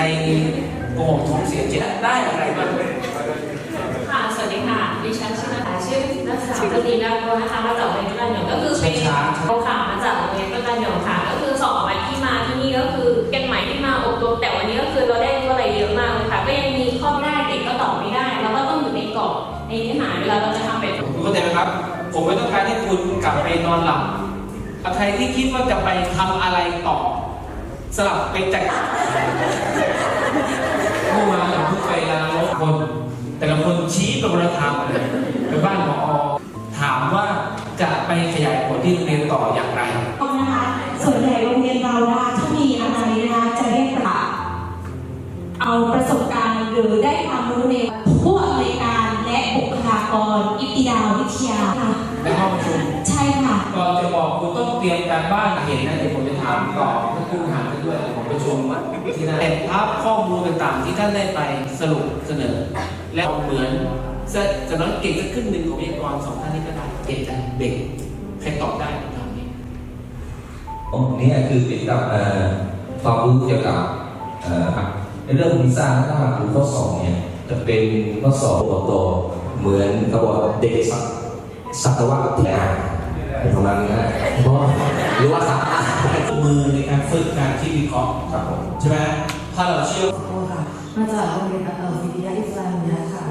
รโกหกท้องเสียเจะได้อะไรบ้างค่ะ สวัสดีค่ะ ดิฉันชื่อนาชื่อนักศึกษาปฏิญาโทนะคะ มาจากโรงเรียนกันหยงก็คือเป็นข่าค่ะมาจากโรงเรียนกันหยงค่ะ ก็คือสอบมาที่มาที่นี่ก็คือเกันใหม่ที่มาอบรมแต่วันนี้ก็คือเราได้อะไรเยอะมากเลยค่ะ ก็ยังมีข้อได้ติดก็ตอบไม่ได้ แล้วก็ต้องอยู่ในกรอบในเนื้อหาเวลาเราจะทำเป็นคุณเข้าใจไหมครับ ผมไม่ต้องการให้คุณกลับไปนอนหลับใครที่คิดว่าจะไปทำอะไรต่อ สลับไปจัดเมื่อวานผมเพิ่งไปลาโลกคน แต่ละคนชี้ไปบนทางเลยไปบ้านหมอถามว่าจะไปขยายผลที่โรงเรียนต่ออย่างไรนะคะส่วนใหญ่โรงเรียนเราถ้ามีอะไรนะคะจะเรียกปราบเอาประสบการณ์หรือได้ความรู้ในผู้อำนวยการและบุคลากรอิติดาวิทยาค่ะ ในห้องประชุมใช่ค่ะ ก่อนจะบอกคุณต้องเตรียมการบ้านเห็นนะเดี๋ยวผมจะถามต่อถ้าคุณถามไปด้วยผมประชุมที่นั่นเป็นภาพข้อมูลต่างๆที่ท่านได้ไปสรุปเสนอ และเหมือนจะจะน้อยเก่งสักครึ่งหนึ่งของวิทยากรสองท่านนี้ก็ได้เก่งจังเด็กใครตอบได้ผมถามนี้ผมเนี่ยคือเกี่ยวกับเอ่อความรู้เกี่ยวกับเอ่อในเรื่องวีซ่าถ้าหากดูข้อสอบเนี่ยจะเป็นข้อสอบตัวโตเหมือนกับว่าเด็ก สัตสัตววิทยาเป็นประมาณนี้นะเพราะหรือว่าสัตว์มือในการฝึกการคิดวิเคราะห์ครับผมใช่ไหมถ้าเราเชื่อโอ้ค่ะมาจากโรงเรียนอัลฟิดียาอิสลามียะค่ะ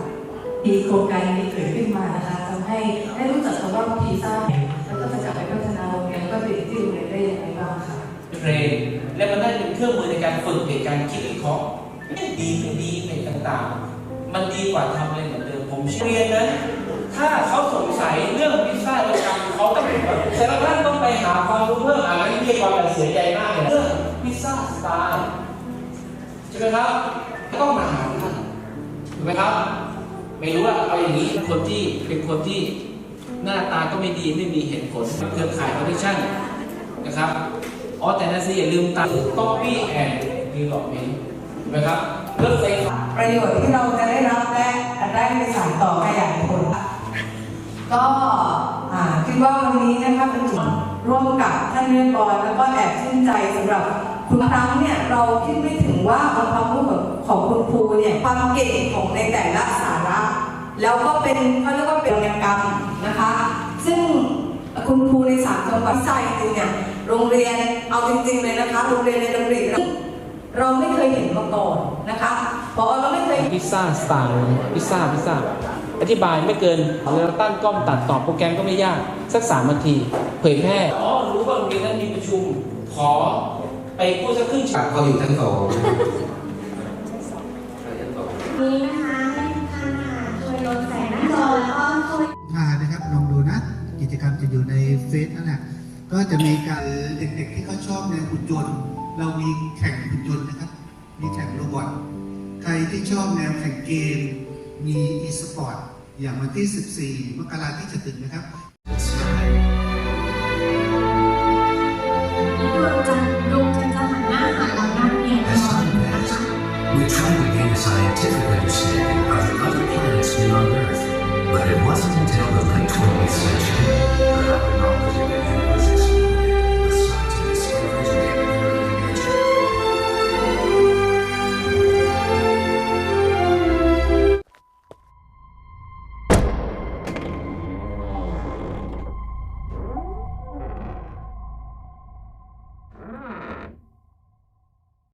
มีโครงการนี้เกิดขึ้นมานะคะทำให้ได้รู้จักคำว่าพีซ่าแล้วก็จะกลับไปพัฒนาโรงเรียนแล้วก็ไปที่โรงเรียนได้ยังไงบ้างค่ะเทรนและมันได้เป็นเครื่องมือในการฝึกในการคิดวิเคราะห์ไม่ดีไม่ดีเป็นต่างๆ มันดีกว่าทำอะไรเหมือนเดิมผมเชื่อเรียนนั้น ถ้าเขาสงสัยเรื่องพิซซ่าโดยการเขาต้องแต่ละท่านต้องไปหาความรู้เพิ่มอะไรที่มีความเสียใจมากเลยเรื่องพิซซ่าสไตล์ใช่ไหมครับต้องมาหาท่านถูกไหมครับ ไม่รู้ว่าเอาอย่างนี้คนที่เป็นคนที่หน้าตาก็ไม่ดีไม่มีเหตุผลเครือข่ายคอร์รัปชันนะครับอ๋อแต่นั่นสิอย่าลืมตัด copy and development ถูกไหมครับเรื่องไฟฟ้าประโยชน์ที่เราจะได้รับและได้ไปสานต่อ ก็คิดว่าวันนี้นะคะเป็นจุดร่วมกับท่านเรียนบอลแล้วก็แอบชื่นใจสำหรับคุณครั้งเนี่ยเราคิดไม่ถึงว่าองค์ความรู้ของคุณครูเนี่ยความเก่งของในแต่ละสาระ แล้วก็เป็นเขาเรียกว่าเป็นวรรณกรรมนะคะ ซึ่งคุณครูในสามจังหวัดใจจริงเนี่ยโรงเรียนเอาจริงๆเลยนะคะโรงเรียนในดำริเราเราไม่เคยเห็นมาก่อนนะคะพอเราไม่เคยพิซซ่าสไตล์พิซซ่าพิซซ่า อธิบายไม่เกินเราตั้งกล้องตัดต่อโปรแกรมก็ไม่ยาก สักสามนาที เผยแพร่อ๋อรู้ว่าโรงเรียนนั้นมีประชุม ขอไปพูดสักครึ่งชั่วโมงเขาอยู่ชั้นสองนี้นะคะให้ทุกท่านค่ะช่วยลดแสงหน้าจอแล้วก็ช่วยพานะครับลองดูนะ กิจกรรมจะอยู่ในเฟซนั่นแหละก็จะมีการเด็กๆที่เขาชอบแนวหุ่นยนต์เรามีแข่งหุ่นยนต์นะครับ มีแข่งโรบอทใครที่ชอบแนวแข่งเกม มีอีสปอร์ตอย่างวันที่ 14 มกราที่จะถึงนะครับดวงจันทร์ดวงจันทร์จะหันหน้าหาเราด้านเดียวก่อน We tried to gain a scientific understanding of the other planets beyond Earth, but it wasn't until the late 20th century